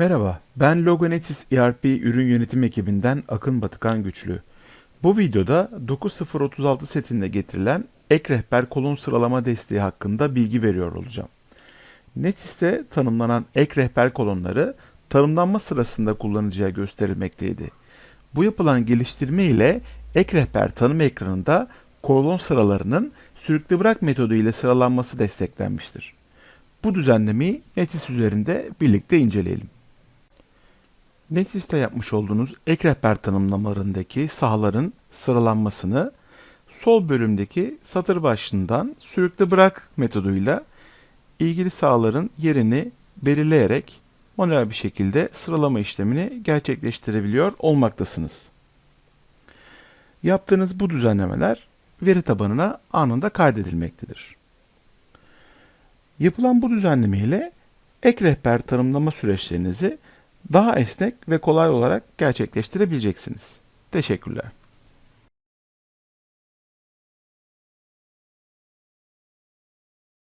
Merhaba, ben Logonetis ERP ürün yönetim ekibinden Akın Batıkan Güçlü. Bu videoda 9036 setinde getirilen ek rehber kolon sıralama desteği hakkında bilgi veriyor olacağım. Netis'te tanımlanan ek rehber kolonları tanımlanma sırasında kullanıcıya gösterilmekteydi. Bu yapılan geliştirme ile ek rehber tanım ekranında kolon sıralarının sürükle bırak metodu ile sıralanması desteklenmiştir. Bu düzenlemeyi Netis üzerinde birlikte inceleyelim. Netis'te yapmış olduğunuz ek rehber tanımlamalarındaki sahaların sıralanmasını sol bölümdeki satır başlığından sürükle bırak metoduyla ilgili sahaların yerini belirleyerek manuel bir şekilde sıralama işlemini gerçekleştirebiliyor olmaktasınız. Yaptığınız bu düzenlemeler veri tabanına anında kaydedilmektedir. Yapılan bu düzenleme ile ek rehber tanımlama süreçlerinizi daha esnek ve kolay olarak gerçekleştirebileceksiniz. Teşekkürler.